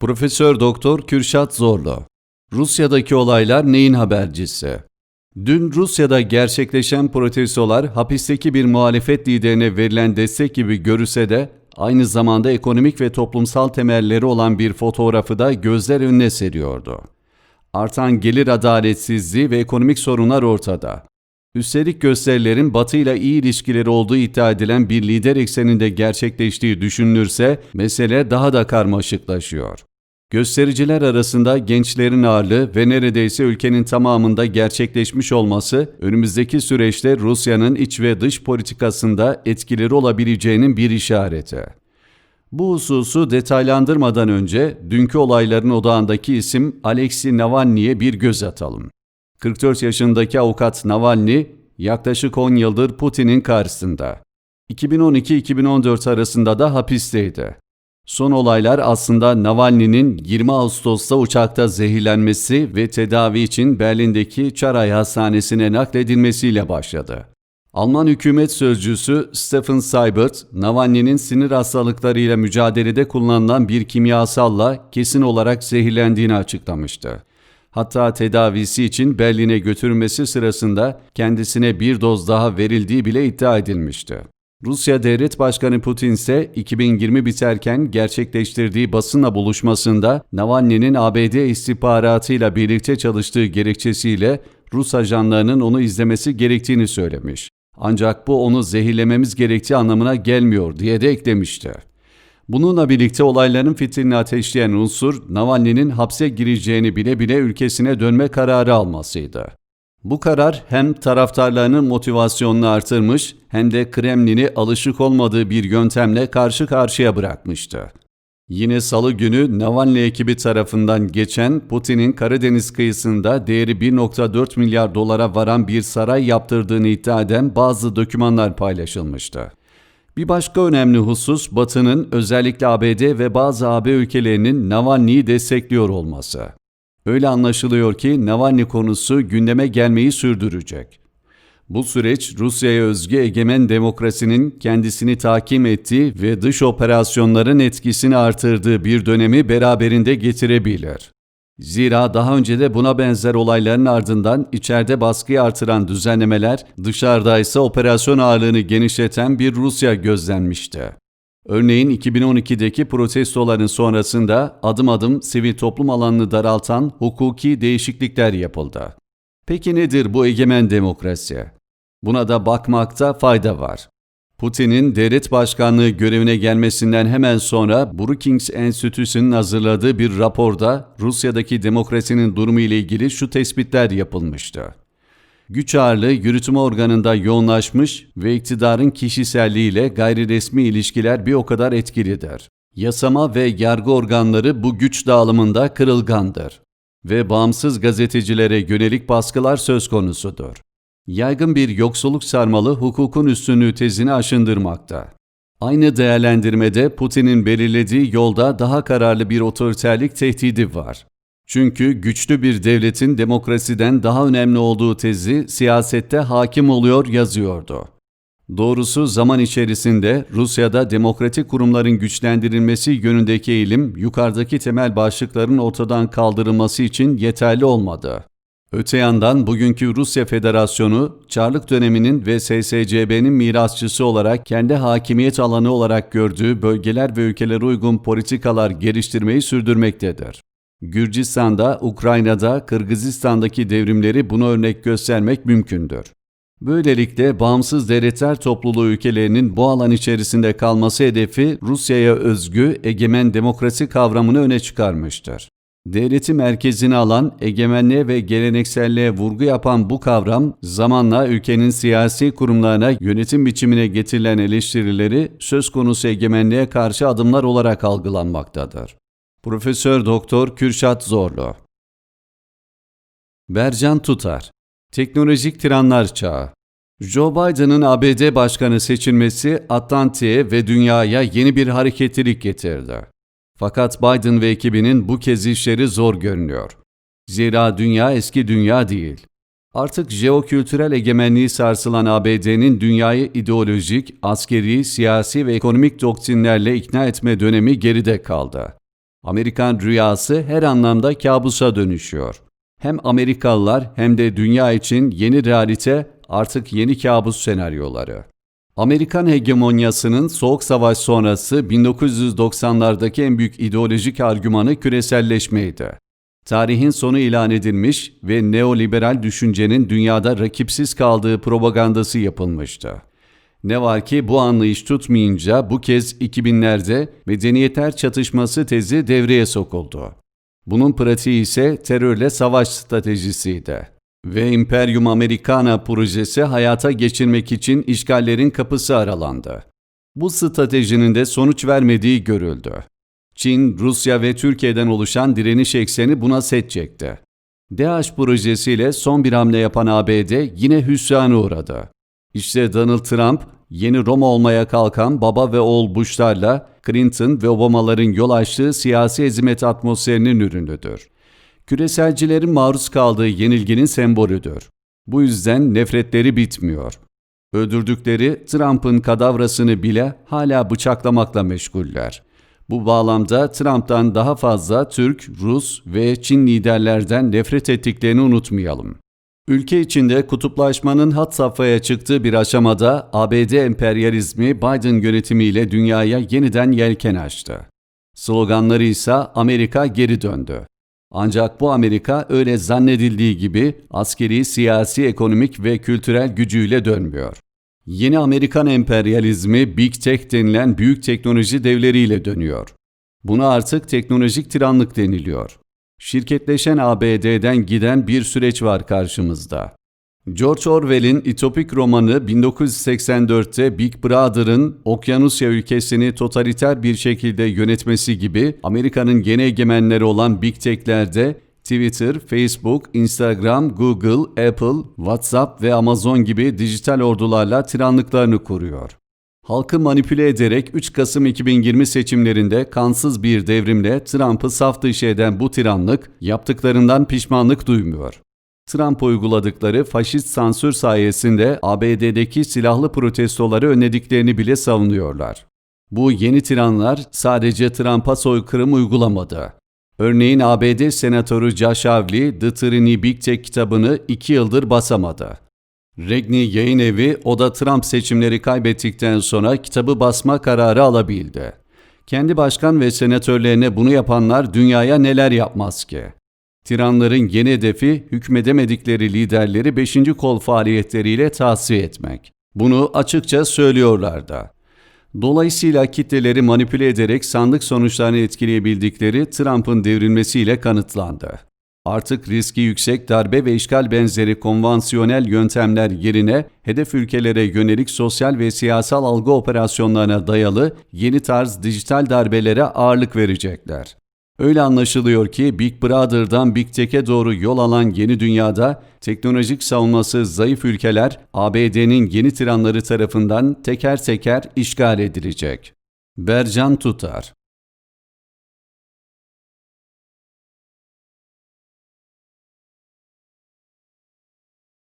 Profesör Doktor Kürşat Zorlu Rusya'daki olaylar neyin habercisi? Dün Rusya'da gerçekleşen protestolar hapisteki bir muhalefet liderine verilen destek gibi görülse de aynı zamanda ekonomik ve toplumsal temelleri olan bir fotoğrafı da gözler önüne seriyordu. Artan gelir adaletsizliği ve ekonomik sorunlar ortada. Üstelik gösterilerin Batı ile iyi ilişkileri olduğu iddia edilen bir lider ekseninde gerçekleştiği düşünülürse mesele daha da karmaşıklaşıyor. Göstericiler arasında gençlerin ağırlığı ve neredeyse ülkenin tamamında gerçekleşmiş olması önümüzdeki süreçte Rusya'nın iç ve dış politikasında etkileri olabileceğinin bir işareti. Bu hususu detaylandırmadan önce dünkü olayların odağındaki isim Alexei Navalny'e bir göz atalım. 44 yaşındaki avukat Navalny yaklaşık 10 yıldır Putin'in karşısında. 2012-2014 arasında da hapisteydi. Son olaylar aslında Navalny'nin 20 Ağustos'ta uçakta zehirlenmesi ve tedavi için Berlin'deki Çaray Hastanesi'ne nakledilmesiyle başladı. Alman hükümet sözcüsü Stefan Seibert, Navalny'nin sinir hastalıklarıyla mücadelede kullanılan bir kimyasalla kesin olarak zehirlendiğini açıklamıştı. Hatta tedavisi için Berlin'e götürülmesi sırasında kendisine bir doz daha verildiği bile iddia edilmişti. Rusya Devlet Başkanı Putin ise 2020 biterken gerçekleştirdiği basınla buluşmasında Navalny'nin ABD istihbaratıyla birlikte çalıştığı gerekçesiyle Rus ajanlarının onu izlemesi gerektiğini söylemiş. Ancak bu onu zehirlememiz gerektiği anlamına gelmiyor diye de eklemişti. Bununla birlikte olayların fitilini ateşleyen unsur Navalny'nin hapse gireceğini bile bile ülkesine dönme kararı almasıydı. Bu karar hem taraftarlarının motivasyonunu artırmış hem de Kremlin'i alışık olmadığı bir yöntemle karşı karşıya bırakmıştı. Yine salı günü Navalny ekibi tarafından geçen Putin'in Karadeniz kıyısında değeri 1.4 milyar dolara varan bir saray yaptırdığını iddia eden bazı dokümanlar paylaşılmıştı. Bir başka önemli husus Batı'nın özellikle ABD ve bazı AB ülkelerinin Navalny'yi destekliyor olması. Öyle anlaşılıyor ki Navalny konusu gündeme gelmeyi sürdürecek. Bu süreç Rusya'ya özgü egemen demokrasinin kendisini tahkim ettiği ve dış operasyonların etkisini artırdığı bir dönemi beraberinde getirebilir. Zira daha önce de buna benzer olayların ardından içeride baskıyı artıran düzenlemeler, dışarıda ise operasyon ağırlığını genişleten bir Rusya gözlenmişti. Örneğin 2012'deki protestoların sonrasında adım adım sivil toplum alanını daraltan hukuki değişiklikler yapıldı. Peki nedir bu egemen demokrasi? Buna da bakmakta fayda var. Putin'in devlet başkanlığı görevine gelmesinden hemen sonra Brookings Enstitüsü'nün hazırladığı bir raporda Rusya'daki demokrasinin durumu ile ilgili şu tespitler yapılmıştı. Güç ağırlığı yürütme organında yoğunlaşmış ve iktidarın kişiselliğiyle gayri resmi ilişkiler bir o kadar etkilidir. Yasama ve yargı organları bu güç dağılımında kırılgandır ve bağımsız gazetecilere yönelik baskılar söz konusudur. Yaygın bir yoksulluk sarmalı hukukun üstünlüğü tezini aşındırmakta. Aynı değerlendirmede Putin'in belirlediği yolda daha kararlı bir otoriterlik tehdidi var. Çünkü güçlü bir devletin demokrasiden daha önemli olduğu tezi siyasette hakim oluyor yazıyordu. Doğrusu zaman içerisinde Rusya'da demokratik kurumların güçlendirilmesi yönündeki eğilim yukarıdaki temel başlıkların ortadan kaldırılması için yeterli olmadı. Öte yandan bugünkü Rusya Federasyonu, Çarlık döneminin ve SSCB'nin mirasçısı olarak kendi hakimiyet alanı olarak gördüğü bölgeler ve ülkelere uygun politikalar geliştirmeyi sürdürmektedir. Gürcistan'da, Ukrayna'da, Kırgızistan'daki devrimleri buna örnek göstermek mümkündür. Böylelikle bağımsız devletler topluluğu ülkelerinin bu alan içerisinde kalması hedefi Rusya'ya özgü egemen demokrasi kavramını öne çıkarmıştır. Devleti merkezine alan, egemenliğe ve gelenekselliğe vurgu yapan bu kavram, zamanla ülkenin siyasi kurumlarına yönetim biçimine getirilen eleştirileri söz konusu egemenliğe karşı adımlar olarak algılanmaktadır. Profesör Doktor Kürşat Zorlu Bercan Tutar Teknolojik Tiranlar Çağı Joe Biden'ın ABD başkanı seçilmesi Atlantik'e ve dünyaya yeni bir hareketlilik getirdi. Fakat Biden ve ekibinin bu kez işleri zor görünüyor. Zira dünya eski dünya değil. Artık jeokültürel egemenliği sarsılan ABD'nin dünyayı ideolojik, askeri, siyasi ve ekonomik doktrinlerle ikna etme dönemi geride kaldı. Amerikan rüyası her anlamda kabusa dönüşüyor. Hem Amerikalılar hem de dünya için yeni realite artık yeni kabus senaryoları. Amerikan hegemonyasının Soğuk Savaş sonrası 1990'lardaki en büyük ideolojik argümanı küreselleşmeydi. Tarihin sonu ilan edilmiş ve neoliberal düşüncenin dünyada rakipsiz kaldığı propagandası yapılmıştı. Ne var ki bu anlayış tutmayınca bu kez 2000'lerde medeniyetler çatışması tezi devreye sokuldu. Bunun pratiği ise terörle savaş stratejisiydi. Ve Imperium Americana projesi hayata geçirmek için işgallerin kapısı aralandı. Bu stratejinin de sonuç vermediği görüldü. Çin, Rusya ve Türkiye'den oluşan direniş ekseni buna set çekti. DH projesiyle son bir hamle yapan ABD yine hüsrana uğradı. İşte Donald Trump, yeni Roma olmaya kalkan baba ve oğul Bush'larla Clinton ve Obama'ların yol açtığı siyasi ezimet atmosferinin ürünüdür. Küreselcilerin maruz kaldığı yenilginin sembolüdür. Bu yüzden nefretleri bitmiyor. Öldürdükleri Trump'ın kadavrasını bile hala bıçaklamakla meşguller. Bu bağlamda Trump'tan daha fazla Türk, Rus ve Çin liderlerden nefret ettiklerini unutmayalım. Ülke içinde kutuplaşmanın hat safhaya çıktığı bir aşamada ABD emperyalizmi Biden yönetimiyle dünyaya yeniden yelken açtı. Sloganları ise Amerika geri döndü. Ancak bu Amerika öyle zannedildiği gibi askeri, siyasi, ekonomik ve kültürel gücüyle dönmüyor. Yeni Amerikan emperyalizmi Big Tech denilen büyük teknoloji devleriyle dönüyor. Buna artık teknolojik tiranlık deniliyor. Şirketleşen ABD'den giden bir süreç var karşımızda. George Orwell'in İtopik romanı 1984'te Big Brother'ın Okyanusya ülkesini totaliter bir şekilde yönetmesi gibi Amerika'nın gene egemenleri olan Big Tech'lerde Twitter, Facebook, Instagram, Google, Apple, WhatsApp ve Amazon gibi dijital ordularla tiranlıklarını kuruyor. Halkı manipüle ederek 3 Kasım 2020 seçimlerinde kansız bir devrimle Trump'ı saf dışı eden bu tiranlık yaptıklarından pişmanlık duymuyor. Trump uyguladıkları faşist sansür sayesinde ABD'deki silahlı protestoları önlediklerini bile savunuyorlar. Bu yeni tiranlar sadece Trump'a soykırım uygulamadı. Örneğin ABD Senatörü Josh Hawley, The Tyranny Big Tech kitabını iki yıldır basamadı. Regni yayın evi o da Trump seçimleri kaybettikten sonra kitabı basma kararı alabildi. Kendi başkan ve senatörlerine bunu yapanlar dünyaya neler yapmaz ki? Tiranların yeni hedefi hükmedemedikleri liderleri 5. kol faaliyetleriyle tahsiye etmek. Bunu açıkça söylüyorlar da. Dolayısıyla kitleleri manipüle ederek sandık sonuçlarını etkileyebildikleri Trump'ın devrilmesiyle kanıtlandı. Artık riski yüksek darbe ve işgal benzeri konvansiyonel yöntemler yerine hedef ülkelere yönelik sosyal ve siyasal algı operasyonlarına dayalı yeni tarz dijital darbelere ağırlık verecekler. Öyle anlaşılıyor ki Big Brother'dan Big Tech'e doğru yol alan yeni dünyada teknolojik savunması zayıf ülkeler ABD'nin yeni tiranları tarafından teker teker işgal edilecek. Bercan Tutar